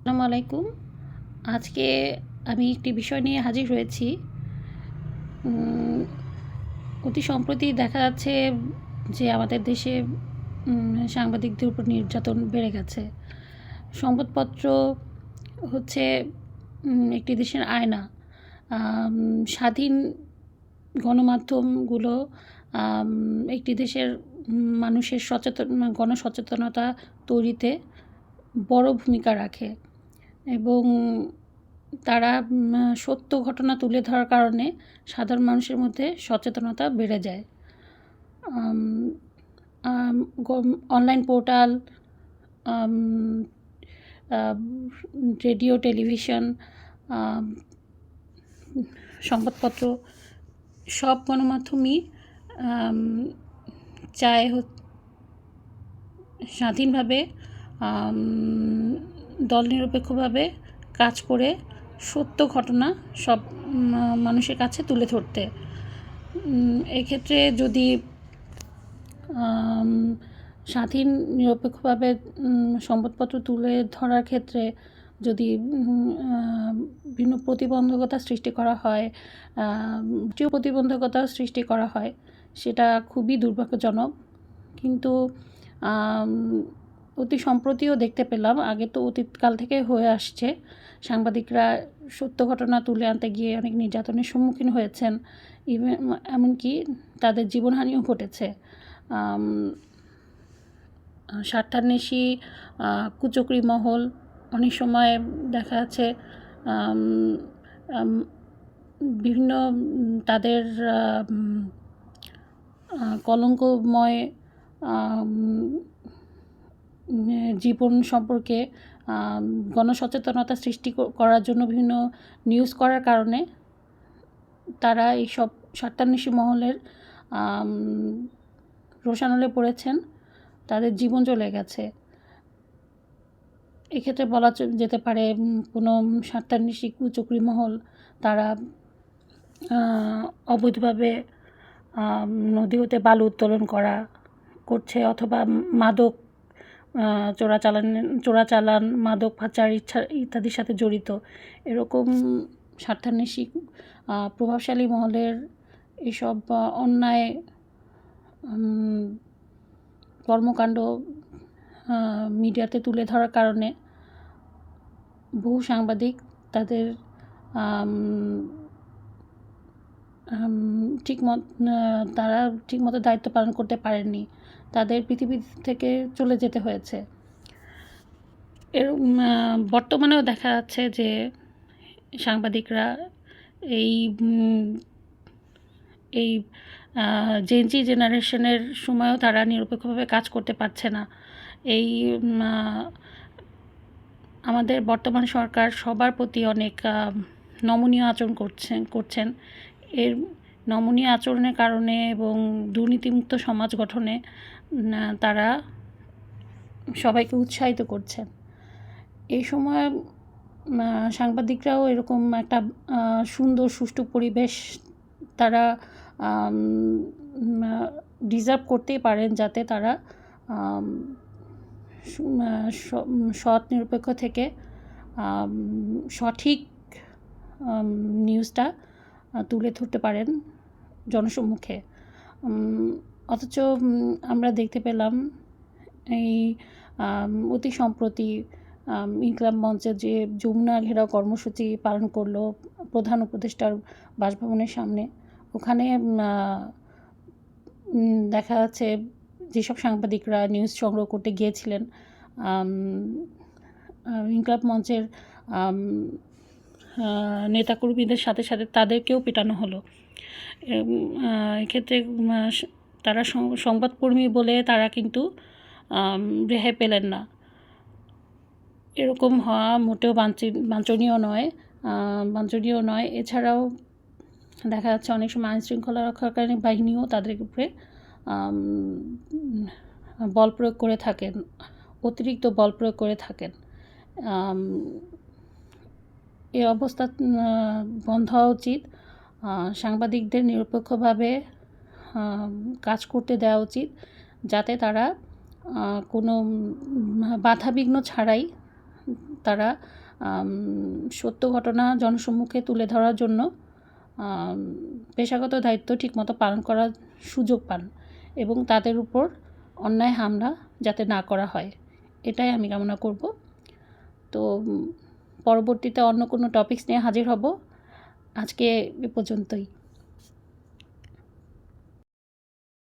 আসসালামু আলাইকুম। আজকে আমি একটি বিষয় নিয়ে হাজির হয়েছি। অতি সম্প্রতি দেখা যাচ্ছে যে আমাদের দেশে সাংবাদিকদের উপর নির্যাতন বেড়ে গেছে। সংবাদপত্র হচ্ছে একটি দেশের আয়না। স্বাধীন গণমাধ্যমগুলো একটি দেশের মানুষের সচেতন, গণসচেতনতা তৈরিতে বড় ভূমিকা রাখে। এবং তারা সত্য ঘটনা তুলে ধরার কারণে সাধারণ মানুষের মধ্যে সচেতনতা বেড়ে যায়। অনলাইন পোর্টাল রেডিও, টেলিভিশন সংবাদপত্র সব গণমাধ্যমই চায় স্বাধীনভাবে আম, দল নিরপেক্ষভাবে কাজ করে সত্য ঘটনা সব মানুষের কাছে তুলে ধরতে। এক্ষেত্রে যদি স্বাধীন নিরপেক্ষভাবে সম্পদপত্র তুলে ধরার ক্ষেত্রে যদি বিভিন্ন প্রতিবন্ধকতা সৃষ্টি করা হয় যে প্রতিবন্ধকতা সৃষ্টি করা হয় সেটা খুবই দুর্ভাগ্যজনক। কিন্তু অতি সম্প্রতিও দেখতে পেলাম। আগে তো অতীতকাল থেকে হয়ে আসছে। সাংবাদিকরা সত্য ঘটনা তুলে আনতে গিয়ে অনেক নির্যাতনের সম্মুখীন হয়েছেন। ইভেন, এমনকি তাদের জীবনহানিও ঘটেছে। স্বার্থান্বেষী কুচক্রী মহল, অনেক সময় দেখা যাচ্ছে বিভিন্ন তাদের কলঙ্কময় জীবন সম্পর্কে গণসচেতনতা সৃষ্টি করার জন্য বিভিন্ন নিউজ করার কারণে তারা এইসব স্বার্থান্বেষী মহলের রোশানলে পড়েছেন, তাদের জীবন চলে গেছে। এক্ষেত্রে বলা যেতে পারে কোনো স্বার্থান্বেষী কুচক্রী মহল তারা অবৈধভাবে নদী হতে বালু উত্তোলন করা করছে অথবা মাদক চোরাচালান চোরাচালান, মাদক পাচার ইচ্ছা, ইত্যাদির সাথে জড়িত। এরকম স্বার্থান্বেষী প্রভাবশালী মহলের এসব অন্যায় কর্মকাণ্ড মিডিয়াতে তুলে ধরার কারণে বহু সাংবাদিক তাদের ঠিক মত তারা ঠিকমতো দায়িত্ব পালন করতে পারেননি। তাদের পৃথিবী থেকে চলে যেতে হয়েছে। এর বর্তমানেও দেখা যাচ্ছে যে সাংবাদিকরা এই এই জেনজি জেনারেশনের সময়ও তারা নিরপেক্ষভাবে কাজ করতে পারছে না। এই আমাদের বর্তমান সরকার সবার প্রতি অনেক নমনীয় আচরণ করছেন করছেন। এর নমনীয় আচরণের কারণে এবং দুর্নীতিমুক্ত সমাজ গঠনে তারা সবাইকে উৎসাহিত করছেন এই সময় সাংবাদিকরাও এরকম একটা সুন্দর, সুষ্ঠু পরিবেশ তারা ডিজার্ভ করতেই পারেন যাতে তারা সৎ, নিরপেক্ষ থেকে সঠিক নিউজটা তুলে ধরতে পারেন জনসম্মুখে। অথচ আমরা দেখতে পেলাম এই অতি সম্প্রতি আম, ইনকলাব মঞ্চে যে যমুনা ঘেরাও কর্মসূচি পালন করল প্রধান উপদেষ্টার বাসভবনের সামনে ওখানে দেখা যাচ্ছে যেসব সাংবাদিকরা নিউজ সংগ্রহ করতে গিয়েছিলেন ইনকলাব মঞ্চের নেতাকর্মীদের সাথে সাথে তাদেরকেও পেটানো হলো। এক্ষেত্রে তারা সংবাদকর্মী বলে তারা কিন্তু রেহাই পেলেন না। এরকম হওয়া মোটেও বাঞ্ছনীয় নয়। বাঞ্ছনীয় নয়। এছাড়াও দেখা যাচ্ছে অনেক সময় আইন শৃঙ্খলা রক্ষাকারী বাহিনীও তাদের উপরে বল প্রয়োগ করে থাকেন। অতিরিক্ত বল প্রয়োগ করে থাকেন। এই অবস্থা বন্ধ হওয়া উচিত। সাংবাদিকদের নিরপেক্ষভাবে কাজ করতে দেওয়া উচিত, যাতে তারা কোনো বাধাবিঘ্ন ছাড়াই তারা সত্য ঘটনা জনসম্মুখে তুলে ধরার জন্য পেশাগত দায়িত্ব ঠিকমতো পালন করার সুযোগ পান এবং তাদের উপর অন্যায় হামলা যাতে না করা হয়। এটাই আমি কামনা করব। তো পরবর্তীতে অন্য কোনো টপিক্স নিয়ে হাজির হব। আজকে এ পর্যন্তই।